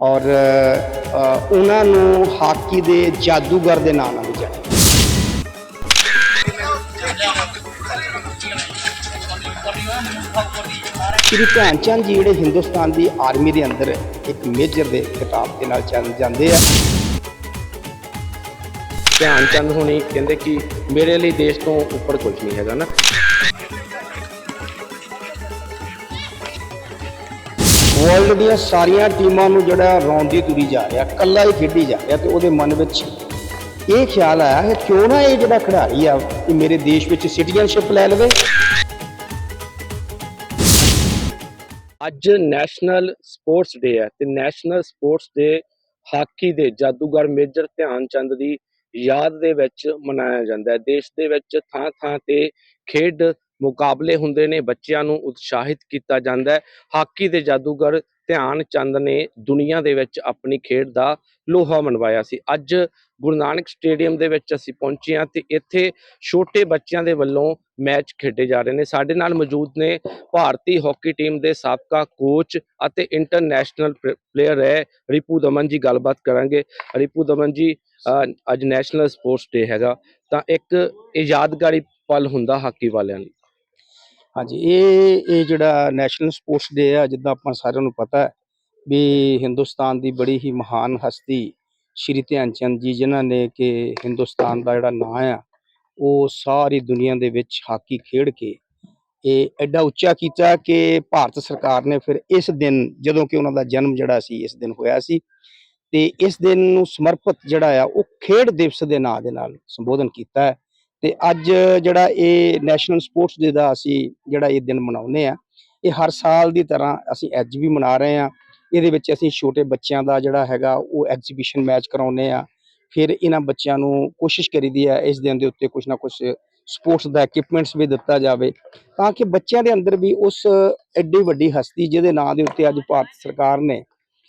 ਔਰ ਉਹਨਾਂ ਨੂੰ ਹਾਕੀ ਦੇ ਜਾਦੂਗਰ ਦੇ ਨਾਂ ਨਾਲ ਵੀ ਜਾਣਿਆ ਸ਼੍ਰੀ ਧਿਆਨ ਚੰਦ ਜੀ ਜਿਹੜੇ ਹਿੰਦੁਸਤਾਨ ਦੀ ਆਰਮੀ ਦੇ ਅੰਦਰ ਇੱਕ ਮੇਜਰ ਦੇ ਖਿਤਾਬ ਦੇ ਨਾਲ ਚੱਲ ਜਾਂਦੇ ਆ। ਧਿਆਨ ਚੰਦ ਹੋਣੀ ਕਹਿੰਦੇ ਕਿ ਮੇਰੇ ਲਈ ਦੇਸ਼ ਤੋਂ ਉੱਪਰ ਕੁਝ ਨਹੀਂ ਹੈਗਾ ਨਾ। ਵਰਲਡ ਦੀਆਂ ਸਾਰੀਆਂ ਟੀਮਾਂ ਨੂੰ ਜਿਹੜਾ ਰੌਂਦੀ ਤੁਰੀ ਜਾ ਰਿਹਾ ਕੱਲਾ ਹੀ ਖੇਡੀ ਜਾ ਰਿਹਾ ਤੇ ਉਹਦੇ ਮਨ ਵਿੱਚ ਇਹ ਖਿਆਲ ਆਇਆ ਕਿ ਕਿਉਂ ਨਾ ਇਹ ਜਿਹੜਾ ਖਿਡਾਰੀ ਆ ਇਹ ਮੇਰੇ ਦੇਸ਼ ਵਿੱਚ ਸਿਟੀਜ਼ਨਸ਼ਿਪ ਲੈ ਲਵੇ। ਅੱਜ ਨੈਸ਼ਨਲ ਸਪੋਰਟਸ ਡੇ ਹੈ ਤੇ ਨੈਸ਼ਨਲ ਸਪੋਰਟਸ ਡੇ ਹਾਕੀ ਦੇ ਜਾਦੂਗਰ ਮੇਜਰ ਧਿਆਨ ਚੰਦ ਦੀ ਯਾਦ ਦੇ ਵਿੱਚ ਮਨਾਇਆ ਜਾਂਦਾ ਹੈ। ਦੇਸ਼ ਦੇ ਵਿੱਚ ਥਾਂ ਥਾਂ ਤੇ ਖੇਡ ਮੁਕਾਬਲੇ ਹੁੰਦੇ ਨੇ, ਬੱਚਿਆਂ ਨੂੰ ਉਤਸ਼ਾਹਿਤ ਕੀਤਾ ਜਾਂਦਾ ਹੈ। ਹਾਕੀ ਦੇ ਜਾਦੂਗਰ ਧਿਆਨ ਚੰਦ ਨੇ ਦੁਨੀਆ ਦੇ ਵਿੱਚ ਆਪਣੀ ਖੇਡ ਦਾ ਲੋਹਾ ਮਨਵਾਇਆ ਸੀ। ਅੱਜ ਗੁਰੂ ਨਾਨਕ ਸਟੇਡੀਅਮ ਦੇ ਵਿੱਚ ਅਸੀਂ ਪਹੁੰਚੇ ਹਾਂ ਤੇ ਇੱਥੇ ਛੋਟੇ ਬੱਚਿਆਂ ਦੇ ਵੱਲੋਂ ਮੈਚ ਖੇਡੇ ਜਾ ਰਹੇ ਨੇ। ਸਾਡੇ ਨਾਲ ਮੌਜੂਦ ਨੇ ਭਾਰਤੀ ਹਾਕੀ ਟੀਮ ਦੇ ਸਾਬਕਾ ਕੋਚ ਅਤੇ ਇੰਟਰਨੈਸ਼ਨਲ ਪਲੇਅਰ ਹੈ ਰਿਪੂ ਦਮਨ ਜੀ। ਗੱਲਬਾਤ ਕਰਾਂਗੇ। ਰਿਪੂ ਦਮਨ ਜੀ ਅੱਜ ਨੈਸ਼ਨਲ ਸਪੋਰਟਸ ਡੇ ਹੈਗਾ। ਤਾਂ ਇੱਕ ਇਹ ਯਾਦਗਾਰੀ ਪਲ ਹੁੰਦਾ ਹਾਕੀ ਵਾਲਿਆਂ ਲਈ। ਹਾਂਜੀ, ਇਹ ਇਹ ਜਿਹੜਾ ਨੈਸ਼ਨਲ ਸਪੋਰਟਸ ਡੇ ਆ, ਜਿੱਦਾਂ ਆਪਾਂ ਸਾਰਿਆਂ ਨੂੰ ਪਤਾ ਹੈ ਵੀ ਹਿੰਦੁਸਤਾਨ ਦੀ ਬੜੀ ਹੀ ਮਹਾਨ ਹਸਤੀ ਸ਼੍ਰੀ ਧਿਆਨ ਚੰਦ ਜੀ, ਜਿਨ੍ਹਾਂ ਨੇ ਕਿ ਹਿੰਦੁਸਤਾਨ ਦਾ ਜਿਹੜਾ ਨਾਂ ਆ, ਉਹ ਸਾਰੀ ਦੁਨੀਆ ਦੇ ਵਿੱਚ ਹਾਕੀ ਖੇਡ ਕੇ ਇਹ ਐਡਾ ਉੱਚਾ ਕੀਤਾ ਕਿ ਭਾਰਤ ਸਰਕਾਰ ਨੇ ਫਿਰ ਇਸ ਦਿਨ, ਜਦੋਂ ਕਿ ਉਹਨਾਂ ਦਾ ਜਨਮ ਜਿਹੜਾ ਸੀ, ਇਸ ਦਿਨ ਹੋਇਆ ਸੀ, ਤੇ ਇਸ ਦਿਨ ਨੂੰ ਸਮਰਪਿਤ ਜਿਹੜਾ ਆ, ਉਹ ਖੇਡ ਦਿਵਸ ਦੇ ਨਾਂ ਦੇ ਨਾਲ ਸੰਬੋਧਨ ਕੀਤਾ ਹੈ। ਤੇ ਅੱਜ ਜਿਹੜਾ ਇਹ ਨੈਸ਼ਨਲ ਸਪੋਰਟਸ ਡੇ ਦਾ ਅਸੀਂ ਜਿਹੜਾ ਇਹ ਦਿਨ ਮਨਾਉਂਦੇ ਆ ਇਹ ਹਰ ਸਾਲ ਦੀ ਤਰ੍ਹਾਂ ਅਸੀਂ ਅੱਜ ਵੀ ਮਨਾ ਰਹੇ ਆ ਇਹਦੇ ਵਿੱਚ ਅਸੀਂ ਛੋਟੇ ਬੱਚਿਆਂ ਦਾ ਜਿਹੜਾ ਹੈਗਾ ਉਹ ਐਗਜ਼ੀਬਿਸ਼ਨ ਮੈਚ ਕਰਾਉਂਦੇ ਆ ਫਿਰ ਇਹਨਾਂ ਬੱਚਿਆਂ ਨੂੰ ਕੋਸ਼ਿਸ਼ ਕਰੀਦੀ ਹੈ ਇਸ ਦਿਨ ਦੇ ਉੱਤੇ ਕੁਝ ਨਾ ਕੁਝ ਸਪੋਰਟਸ ਦਾ ਇਕਵਿਪਮੈਂਟਸ ਵੀ ਦਿੱਤਾ ਜਾਵੇ ਤਾਂ ਕਿ ਬੱਚਿਆਂ ਦੇ ਅੰਦਰ ਵੀ ਉਸ ਐਡੀ ਵੱਡੀ ਹਸਤੀ ਜਿਹਦੇ ਨਾਂ ਦੇ ਉੱਤੇ ਅੱਜ ਭਾਰਤ ਸਰਕਾਰ ਨੇ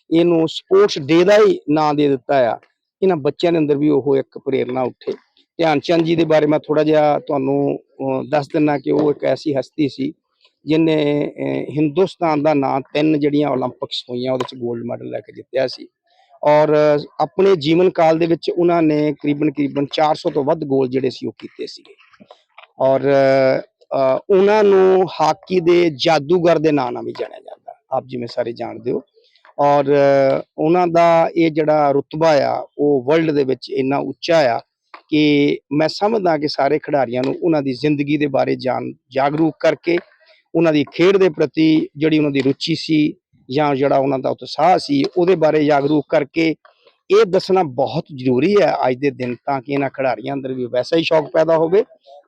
ਇਹਨੂੰ ਸਪੋਰਟਸ ਡੇ ਦਾ ਹੀ ਨਾਂ ਦੇ ਦਿੱਤਾ ਆ, ਇਹਨਾਂ ਬੱਚਿਆਂ ਦੇ ਅੰਦਰ ਵੀ ਉਹ ਇੱਕ ਪ੍ਰੇਰਣਾ ਉੱਠੇ। ਧਿਆਨ ਚੰਦ ਜੀ ਦੇ ਬਾਰੇ ਮੈਂ ਥੋੜਾ ਜਿਹਾ ਤੁਹਾਨੂੰ ਦੱਸ ਦਿੰਨਾ ਕਿ ਉਹ ਇੱਕ ਐਸੀ ਹਸਤੀ ਸੀ ਜਿਨੇ ਹਿੰਦੁਸਤਾਨ ਦਾ ਨਾਂ ਤਿੰਨ ਜਿਹੜੀਆਂ 올림픽ਸ ਹੋਈਆਂ, ਉਹਦੇ ਵਿੱਚ 골ਡ ਮੈਡਲ ਲੈ ਕੇ ਜਿੱਤਿਆ ਸੀ। ਔਰ ਆਪਣੇ ਜੀਵਨ ਕਾਲ ਦੇ ਵਿੱਚ ਉਹਨਾਂ ਨੇ ਕਰੀਬਨ ਕਰੀਬਨ 400 ਤੋਂ ਵੱਧ ਗੋਲ ਜਿਹੜੇ ਸੀ ਉਹ ਕੀਤੇ ਸੀਗੇ। ਔਰ ਉਹਨਾਂ ਨੂੰ ਹਾਕੀ ਦੇ ਜਾਦੂਗਰ ਦੇ ਨਾਂ ਨਾਲ ਵੀ ਜਾਣਿਆ ਜਾਂਦਾ। ਆਪ ਜਿਵੇਂ ਸਾਰੇ ਜਾਣਦੇ ਹੋ। ਔਰ ਉਹਨਾਂ ਦਾ ਇਹ ਜਿਹੜਾ ਰੁਤਬਾ ਆ, ਉਹ ਵਰਲਡ ਦੇ ਵਿੱਚ ਇੰਨਾ ਉੱਚਾ ਆ ਕਿ ਮੈਂ ਸਮਝਦਾ ਕਿ ਸਾਰੇ ਖਿਡਾਰੀਆਂ ਨੂੰ ਉਹਨਾਂ ਦੀ ਜ਼ਿੰਦਗੀ ਦੇ ਬਾਰੇ ਜਾਣ, ਜਾਗਰੂਕ ਕਰਕੇ ਉਹਨਾਂ ਦੀ ਖੇਡ ਦੇ ਪ੍ਰਤੀ ਜਿਹੜੀ ਉਹਨਾਂ ਦੀ ਰੁਚੀ ਸੀ ਜਾਂ ਜਿਹੜਾ ਉਹਨਾਂ ਦਾ ਉਤਸ਼ਾਹ ਸੀ, ਉਹਦੇ ਬਾਰੇ ਜਾਗਰੂਕ ਕਰਕੇ ਇਹ ਦੱਸਣਾ ਬਹੁਤ ਜ਼ਰੂਰੀ ਹੈ ਅੱਜ ਦੇ ਦਿਨ, ਤਾਂ ਕਿ ਇਹਨਾਂ ਖਿਡਾਰੀਆਂ ਅੰਦਰ ਵੀ ਵੈਸਾ ਹੀ ਸ਼ੌਕ ਪੈਦਾ ਹੋਵੇ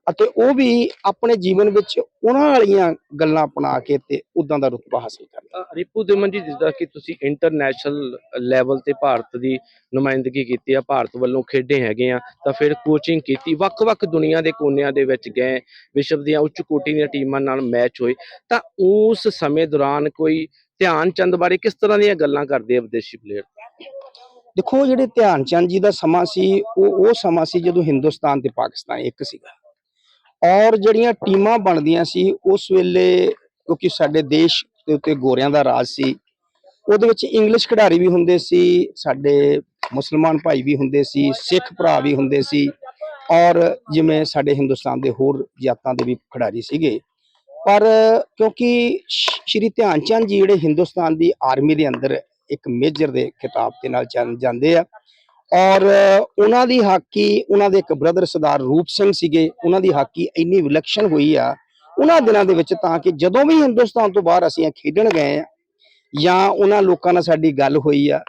ਅਤੇ ਉਹ ਵੀ ਆਪਣੇ ਜੀਵਨ ਵਿੱਚ ਉਹਨਾਂ ਵਾਲੀਆਂ ਗੱਲਾਂ ਅਪਣਾ ਕੇ ਤੇ ਉਦਾਂ ਦਾ ਰੁਤਬਾ ਹਾਸਲ ਕਰਨ। ਰਿਪੂ ਦਮਨ ਜੀ ਜਿੱਦਾਂ ਕਿ ਤੁਸੀਂ ਇੰਟਰਨੈਸ਼ਨਲ ਲੈਵਲ ਤੇ ਭਾਰਤ ਦੀ ਨੁਮਾਇੰਦਗੀ ਕੀਤੀ ਆ, ਭਾਰਤ ਵੱਲੋਂ ਖੇਡੇ ਹੈਗੇ ਆ, ਤਾਂ ਫਿਰ ਕੋਚਿੰਗ ਕੀਤੀ, ਵੱਖ-ਵੱਖ ਦੁਨੀਆ ਦੇ ਕੋਨਿਆਂ ਦੇ ਵਿੱਚ ਗਏ, ਵਿਸ਼ਵ ਦੀਆਂ ਉੱਚ ਕੋਟੀ ਦੀਆਂ ਟੀਮਾਂ ਨਾਲ ਮੈਚ ਹੋਏ, ਤਾਂ ਉਸ ਸਮੇਂ ਦੌਰਾਨ ਕੋਈ ਧਿਆਨ ਚੰਦ ਬਾਰੇ ਕਿਸ ਤਰ੍ਹਾਂ ਦੀਆਂ ਗੱਲਾਂ ਕਰਦੇ ਆ ਵਿਦੇਸ਼ੀ ਪਲੇਅਰ ਦੇਖੋ ਜਿਹੜੇ ਧਿਆਨ ਚੰਦ ਜੀ ਦਾ ਸਮਾਂ ਸੀ, ਉਹ ਉਹ ਸਮਾਂ ਸੀ ਜਦੋਂ ਹਿੰਦੁਸਤਾਨ ਤੇ ਪਾਕਿਸਤਾਨ ਇੱਕ ਸੀਗਾ। ਔਰ ਜਿਹੜੀਆਂ ਟੀਮਾਂ ਬਣਦੀਆਂ ਸੀ, ਉਸ ਵੇਲੇ ਕਿਉਂਕਿ ਸਾਡੇ ਦੇਸ਼ ਦੇ ਉੱਤੇ ਗੋਰਿਆਂ ਦਾ ਰਾਜ ਸੀ, ਉਹਦੇ ਵਿੱਚ ਇੰਗਲਿਸ਼ ਖਿਡਾਰੀ ਵੀ ਹੁੰਦੇ ਸੀ, ਸਾਡੇ ਮੁਸਲਮਾਨ ਭਾਈ ਵੀ ਹੁੰਦੇ ਸੀ, ਸਿੱਖ ਭਰਾ ਵੀ ਹੁੰਦੇ ਸੀ, ਔਰ ਜਿਵੇਂ ਸਾਡੇ ਹਿੰਦੁਸਤਾਨ ਦੇ ਹੋਰ ਜਾਤਾਂ ਦੇ ਵੀ ਖਿਡਾਰੀ ਸੀਗੇ। ਪਰ ਕਿਉਂਕਿ ਸ਼੍ਰੀ ਧਿਆਨ ਚੰਦ ਜੀ ਜਿਹੜੇ ਹਿੰਦੁਸਤਾਨ ਦੀ ਆਰਮੀ ਦੇ ਅੰਦਰ ਇੱਕ ਮੇਜਰ ਦੇ ਖਿਤਾਬ ਦੇ ਨਾਲ ਜਾਂਦੇ ਆ। ਔਰ ਉਹਨਾਂ ਦੀ ਹਾਕੀ, ਉਹਨਾਂ ਦੇ ਇੱਕ ਬ੍ਰਦਰ ਸਰਦਾਰ ਰੂਪ ਸਿੰਘ ਸੀਗੇ, ਉਹਨਾਂ ਦੀ ਹਾਕੀ ਇੰਨੀ ਵਿਲੱਖਣ ਹੋਈ ਆ। ਉਹਨਾਂ ਦਿਨਾਂ ਦੇ ਵਿੱਚ ਤਾਂ ਕਿ ਜਦੋਂ ਵੀ ਹਿੰਦੁਸਤਾਨ ਤੋਂ ਬਾਹਰ ਅਸੀਂ ਖੇਡਣ ਗਏ ਆ, ਜਾਂ ਉਹਨਾਂ ਲੋਕਾਂ ਨਾਲ ਸਾਡੀ ਗੱਲ ਹੋਈ ਆ,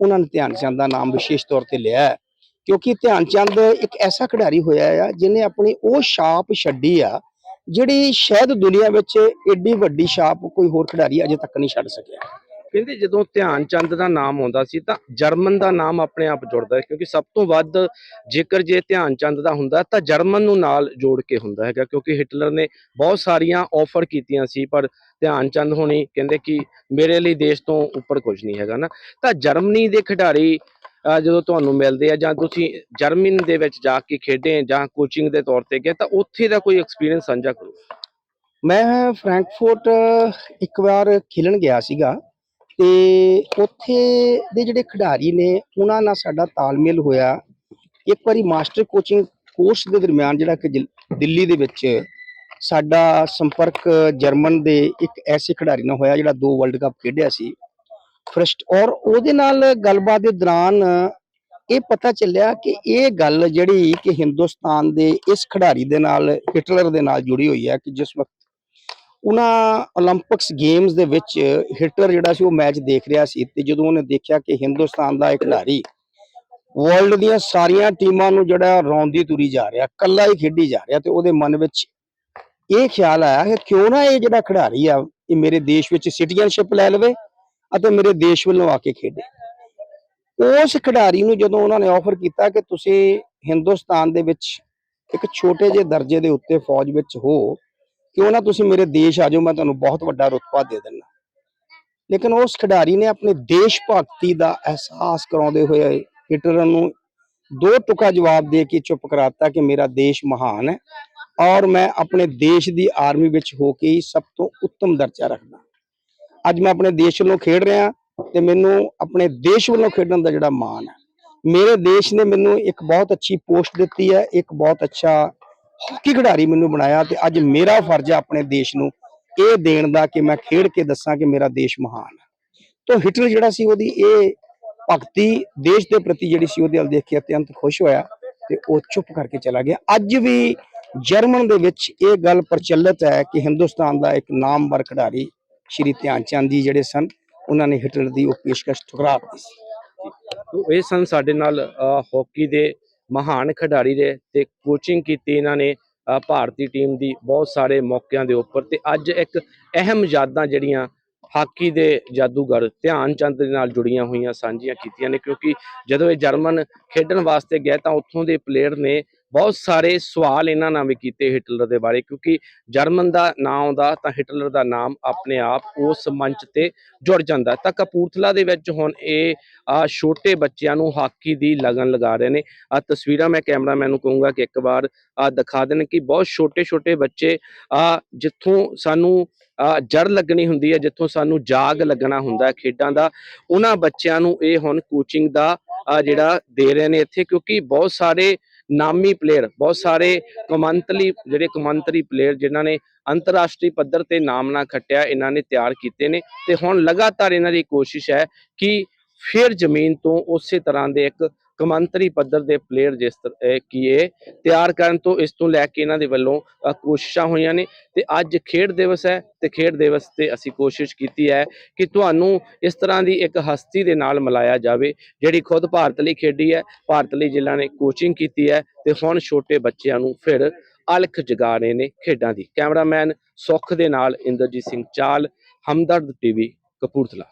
ਉਹਨਾਂ ਨੇ ਧਿਆਨ ਚੰਦ ਦਾ ਨਾਮ ਵਿਸ਼ੇਸ਼ ਤੌਰ ਤੇ ਲਿਆ ਕਿਉਂਕਿ ਧਿਆਨ ਚੰਦ ਇੱਕ ਐਸਾ ਖਿਡਾਰੀ ਹੋਇਆ ਆ ਜਿਨੇ ਆਪਣੀ ਉਹ ਛਾਪ ਛੱਡੀ ਆ, ਜਿਹੜੀ ਸ਼ਾਇਦ ਦੁਨੀਆ ਵਿੱਚ ਏਡੀ ਵੱਡੀ ਛਾਪ ਕੋਈ ਹੋਰ ਖਿਡਾਰੀ ਅਜੇ ਤੱਕ ਨਹੀਂ ਛੱਡ ਸਕਿਆ। ਕਹਿੰਦੇ ਜਦੋਂ ਧਿਆਨ ਚੰਦ ਦਾ ਨਾਮ ਆਉਂਦਾ ਸੀ ਤਾਂ ਜਰਮਨ ਦਾ ਨਾਮ ਆਪਣੇ ਆਪ ਜੁੜਦਾ ਹੈ, ਕਿਉਂਕਿ ਸਭ ਤੋਂ ਵੱਧ ਜੇਕਰ ਜੇ ਧਿਆਨ ਚੰਦ ਦਾ ਹੁੰਦਾ ਤਾਂ ਜਰਮਨ ਨੂੰ ਨਾਲ ਜੋੜ ਕੇ ਹੁੰਦਾ ਹੈਗਾ, ਕਿਉਂਕਿ ਹਿਟਲਰ ਨੇ ਬਹੁਤ ਸਾਰੀਆਂ ਆਫਰ ਕੀਤੀਆਂ ਸੀ, ਪਰ ਧਿਆਨ ਚੰਦ ਹੋਣੀ ਕਹਿੰਦੇ ਕਿ ਮੇਰੇ ਲਈ ਦੇਸ਼ ਤੋਂ ਉੱਪਰ ਕੁਝ ਨਹੀਂ ਹੈਗਾ ਨਾ। ਤਾਂ ਜਰਮਨੀ ਦੇ ਖਿਡਾਰੀ ਜਦੋਂ ਤੁਹਾਨੂੰ ਮਿਲਦੇ ਆ ਜਾਂ ਤੁਸੀਂ ਜਰਮਨ ਦੇ ਵਿੱਚ ਜਾ ਕੇ ਖੇਡੇ ਜਾਂ ਕੋਚਿੰਗ ਦੇ ਤੌਰ ਤੇ ਗਏ ਤਾਂ ਉੱਥੇ ਦਾ ਕੋਈ ਐਕਸਪੀਰੀਅੰਸ ਸਾਂਝਾ ਕਰੋ। ਮੈਂ ਫ੍ਰੈਂਕਫਰਟ ਇੱਕ ਵਾਰ ਖੇਲਣ ਗਿਆ ਸੀਗਾ। ਤੇ ਉੱਥੇ ਦੇ ਜਿਹੜੇ ਖਿਡਾਰੀ ਨੇ, ਉਹਨਾਂ ਨਾਲ ਸਾਡਾ ਤਾਲਮੇਲ ਹੋਇਆ। ਇੱਕ ਵਾਰੀ ਮਾਸਟਰ ਕੋਚਿੰਗ ਕੋਰਸ ਦੇ ਦਰਮਿਆਨ ਜਿਹੜਾ ਕਿ ਦਿੱਲੀ ਦੇ ਵਿੱਚ ਸਾਡਾ ਸੰਪਰਕ ਜਰਮਨ ਦੇ ਇੱਕ ਐਸੇ ਖਿਡਾਰੀ ਨਾਲ ਹੋਇਆ ਜਿਹੜਾ ਦੋ ਵਰਲਡ ਕੱਪ ਖੇਡਿਆ ਸੀ। ਫਰਸਟ, ਔਰ ਉਹਦੇ ਨਾਲ ਗੱਲਬਾਤ ਦੇ ਦੌਰਾਨ ਇਹ ਪਤਾ ਚੱਲਿਆ ਕਿ ਇਹ ਗੱਲ ਜਿਹੜੀ ਕਿ ਹਿੰਦੁਸਤਾਨ ਦੇ ਇਸ ਖਿਡਾਰੀ ਦੇ ਨਾਲ ਹਿਟਲਰ ਦੇ ਨਾਲ ਜੁੜੀ ਹੋਈ ਹੈ ਕਿ ਜਿਸ ਵਕਤ ਉਹਨਾਂ 올림픽ਸ ਗੇਮਸ ਦੇ ਵਿੱਚ ਹਿਟਲਰ ਜਿਹੜਾ ਸੀ ਉਹ ਮੈਚ ਦੇਖ ਰਿਹਾ ਸੀ ਤੇ ਜਦੋਂ ਉਹਨੇ ਦੇਖਿਆ ਕਿ ਹਿੰਦੁਸਤਾਨ ਦਾ ਇੱਕ ਖਿਡਾਰੀ ਵਰਲਡ ਦੀਆਂ ਸਾਰੀਆਂ ਟੀਮਾਂ ਨੂੰ ਜਿਹੜਾ ਰੌਂਦੀ ਤੁਰੀ ਜਾ ਰਿਹਾ ਕੱਲਾ ਹੀ ਖੇਡੀ ਜਾ ਰਿਹਾ ਤੇ ਉਹਦੇ ਮਨ ਵਿੱਚ ਇਹ ਖਿਆਲ ਆਇਆ ਕਿ ਕਿਉਂ ਨਾ ਇਹ ਜਿਹੜਾ ਖਿਡਾਰੀ ਆ, ਇਹ ਮੇਰੇ ਦੇਸ਼ ਵਿੱਚ ਸਿਟੀਜ਼ਨਸ਼ਿਪ ਲੈ ਲਵੇ ਅਤੇ ਮੇਰੇ ਦੇਸ਼ ਵੱਲੋਂ ਆ ਕੇ ਖੇਡੇ। ਉਸ ਖਿਡਾਰੀ ਨੂੰ ਜਦੋਂ ਉਹਨਾਂ ਨੇ ਆਫਰ ਕੀਤਾ ਕਿ ਤੁਸੀਂ ਹਿੰਦੁਸਤਾਨ ਦੇ ਵਿੱਚ ਇੱਕ ਛੋਟੇ ਜਿਹੇ ਦਰਜੇ ਦੇ ਉੱਤੇ ਫੌਜ ਵਿੱਚ ਹੋ ਕਿਉਂ ਨਾ ਤੁਸੀਂ ਮੇਰੇ ਦੇਸ਼ ਆ ਜਾਓ, ਮੈਂ ਤੁਹਾਨੂੰ ਬਹੁਤ ਵੱਡਾ ਰੁਤਬਾ ਦੇ ਦਿੰਦਾ। ਲੇਕਿਨ ਉਸ ਖਿਡਾਰੀ ਨੇ ਆਪਣੇ ਦੇਸ਼ ਭਗਤੀ ਦਾ ਅਹਿਸਾਸ ਕਰਾਉਂਦੇ ਹੋਏ ਹਿਟਲਰ ਨੂੰ ਦੋ ਟੁਕਾ ਜਵਾਬ ਦੇ ਕੇ ਚੁੱਪ ਕਰਾਤਾ ਕਿ ਮੇਰਾ ਦੇਸ਼ ਮਹਾਨ ਹੈ ਔਰ ਮੈਂ ਆਪਣੇ ਦੇਸ਼ ਦੀ ਆਰਮੀ ਵਿੱਚ ਹੋ ਕੇ ਹੀ ਸਭ ਤੋਂ ਉੱਤਮ ਦਰਜਾ ਰੱਖਦਾ। ਅੱਜ ਮੈਂ ਆਪਣੇ ਦੇਸ਼ ਵੱਲੋਂ ਖੇਡ ਰਿਹਾ ਤੇ ਮੈਨੂੰ ਆਪਣੇ ਦੇਸ਼ ਵੱਲੋਂ ਖੇਡਣ ਦਾ ਜਿਹੜਾ ਮਾਣ ਹੈ। ਮੇਰੇ ਦੇਸ਼ ਨੇ ਮੈਨੂੰ ਇੱਕ ਬਹੁਤ ਅੱਛੀ ਪੋਸਟ ਦਿੱਤੀ ਹੈ, ਇੱਕ ਬਹੁਤ ਅੱਛਾ ਹਾਕੀ ਖਿਡਾਰੀ ਮੈਨੂੰ ਬਣਾਇਆ ਤੇ ਅੱਜ ਮੇਰਾ ਫਰਜ਼ ਹੈ ਆਪਣੇ ਦੇਸ਼ ਨੂੰ ਇਹ ਦੇਣ ਦਾ ਕਿ ਮੈਂ ਖੇਡ ਕੇ ਦੱਸਾਂ ਕਿ ਮੇਰਾ ਦੇਸ਼ ਮਹਾਨ ਹੈ ਤੋਂ ਹਿਟਲਰ ਜਿਹੜਾ ਸੀ ਉਹਦੀ ਇਹ ਭਗਤੀ ਦੇਸ਼ ਦੇ ਪ੍ਰਤੀ ਜਿਹੜੀ ਸੀ ਉਹਦੇ ਵੱਲ ਦੇਖ ਕੇ ਅਤਿਅੰਤ ਖੁਸ਼ ਹੋਇਆ ਤੇ ਉਹ ਚੁੱਪ ਕਰਕੇ ਚਲਾ ਗਿਆ। ਅੱਜ ਵੀ ਜਰਮਨ ਦੇ ਵਿੱਚ ਇਹ ਗੱਲ ਪ੍ਰਚਲਿਤ ਹੈ ਕਿ ਹਿੰਦੁਸਤਾਨ ਦਾ ਇੱਕ ਨਾਮਵਰ ਖਿਡਾਰੀ ਸ਼੍ਰੀ ਧਿਆਨ ਚੰਦ ਜੀ ਜਿਹੜੇ ਸਨ, ਉਹਨਾਂ ਨੇ ਹਿਟਲਰ ਦੀ ਉਹ ਪੇਸ਼ਕਸ਼ ਠੁਕਰਾ ਦਿੱਤੀ ਸੀ। ਇਹ ਸਨ ਸਾਡੇ ਨਾਲ ਹਾਕੀ ਦੇ ਮਹਾਨ ਖਿਡਾਰੀ ਰਹੇ ਤੇ ਕੋਚਿੰਗ ਕੀਤੀ ਇਹਨਾਂ ਨੇ ਭਾਰਤੀ ਟੀਮ ਦੀ ਬਹੁਤ ਸਾਰੇ ਮੌਕਿਆਂ ਦੇ ਉੱਪਰ ਤੇ ਅੱਜ ਇੱਕ ਅਹਿਮ ਯਾਦਾਂ ਜਿਹੜੀਆਂ ਹਾਕੀ ਦੇ ਜਾਦੂਗਰ ਧਿਆਨ ਚੰਦ ਦੇ ਨਾਲ ਜੁੜੀਆਂ ਹੋਈਆਂ ਸਾਂਝੀਆਂ ਕੀਤੀਆਂ ਨੇ ਕਿਉਂਕਿ ਜਦੋਂ ਇਹ ਜਰਮਨ ਖੇਡਣ ਵਾਸਤੇ ਗਏ ਤਾਂ ਉੱਥੋਂ ਦੇ ਪਲੇਅਰ ਨੇ ਬਹੁਤ ਸਾਰੇ ਸਵਾਲ ਇਹਨਾਂ ਨਾਲ ਵੀ ਕੀਤੇ ਹਿਟਲਰ ਦੇ ਬਾਰੇ, ਕਿਉਂਕਿ ਜਰਮਨ ਦਾ ਨਾਂ ਆਉਂਦਾ ਤਾਂ ਹਿਟਲਰ ਦਾ ਨਾਮ ਆਪਣੇ ਆਪ ਉਸ ਮੰਚ ਤੇ ਜੁੜ ਜਾਂਦਾ। ਤਾਂ ਕਪੂਰਥਲਾ ਦੇ ਵਿੱਚ ਹੁਣ ਇਹ ਛੋਟੇ ਬੱਚਿਆਂ ਨੂੰ ਹਾਕੀ ਦੀ ਲਗਨ ਲਗਾ ਰਹੇ ਨੇ। ਆ ਤਸਵੀਰਾਂ ਮੈਂ ਕੈਮਰਾਮੈਨ ਨੂੰ ਕਹੂੰਗਾ ਕਿ ਇੱਕ ਵਾਰ, ਆ ਦਿਖਾ ਦੇਣ ਕਿ ਬਹੁਤ ਛੋਟੇ ਛੋਟੇ ਬੱਚੇ, ਆ ਜਿੱਥੋਂ ਸਾਨੂੰ ਜੜ ਲੱਗਣੀ ਹੁੰਦੀ ਹੈ, ਜਿੱਥੋਂ ਸਾਨੂੰ ਜਾਗ ਲੱਗਣਾ ਹੁੰਦਾ ਖੇਡਾਂ ਦਾ। ਉਹਨਾਂ ਬੱਚਿਆਂ ਨੂੰ ਇਹ ਹੁਣ ਕੋਚਿੰਗ ਦਾ ਜਿਹੜਾ ਦੇ ਰਹੇ ਨੇ ਇੱਥੇ, ਕਿਉਂਕਿ ਬਹੁਤ ਸਾਰੇ ਨਾਮੀ ਪਲੇਅਰ ਬਹੁਤ ਸਾਰੇ ਕੌਮਾਂਤਰੀ, ਜਿਹੜੇ ਕੌਮਾਂਤਰੀ ਪਲੇਅਰ ਜਿਨ੍ਹਾਂ ਨੇ ਅੰਤਰਰਾਸ਼ਟਰੀ ਪੱਧਰ ਤੇ ਨਾਮ ਨਾ ਖੱਟਿਆ, ਇਹਨਾਂ ਨੇ ਤਿਆਰ ਕੀਤੇ ਨੇ ਤੇ ਹੁਣ ਲਗਾਤਾਰ ਇਹਨਾਂ ਦੀ ਕੋਸ਼ਿਸ਼ ਹੈ ਕਿ ਫਿਰ ਜ਼ਮੀਨ ਤੋਂ ਉਸੇ ਤਰ੍ਹਾਂ ਦੇ ਇੱਕ ਕੌਮਾਂਤਰੀ ਪੱਧਰ ਦੇ ਪਲੇਅਰ ਜਿਸ ਤਰ੍ਹਾਂ ਕੀ ਤਿਆਰ ਕਰਨ ਤੋਂ ਇਸ ਤੋਂ ਲੈ ਕੇ ਇਹਨਾਂ ਦੇ ਵੱਲੋਂ ਕੋਸ਼ਿਸ਼ਾਂ ਹੋਈਆਂ ਨੇ ਤੇ ਅੱਜ ਖੇਡ ਦਿਵਸ ਹੈ ਤੇ ਖੇਡ ਦਿਵਸ ਤੇ ਅਸੀਂ ਕੋਸ਼ਿਸ਼ ਕੀਤੀ ਹੈ ਕਿ ਤੁਹਾਨੂੰ ਇਸ ਤਰ੍ਹਾਂ ਦੀ ਇੱਕ ਹਸਤੀ ਦੇ ਨਾਲ ਮਿਲਾਇਆ ਜਾਵੇ, ਜਿਹੜੀ ਖੁਦ ਭਾਰਤ ਲਈ ਖੇਡੀ ਹੈ, ਭਾਰਤ ਲਈ ਜਿਨ੍ਹਾਂ ਨੇ ਕੋਚਿੰਗ ਕੀਤੀ ਹੈ ਤੇ ਹੁਣ ਛੋਟੇ ਬੱਚਿਆਂ ਨੂੰ ਫਿਰ ਅਲਖ ਜਗਾ ਰਹੇ ਨੇ ਖੇਡਾਂ ਦੀ। ਕੈਮਰਾਮੈਨ ਸੁੱਖ ਦੇ ਨਾਲ ਇੰਦਰਜੀਤ ਸਿੰਘ ਚਾਲ, ਹਮਦਰਦ ਟੀਵੀ, ਕਪੂਰਥਲਾ।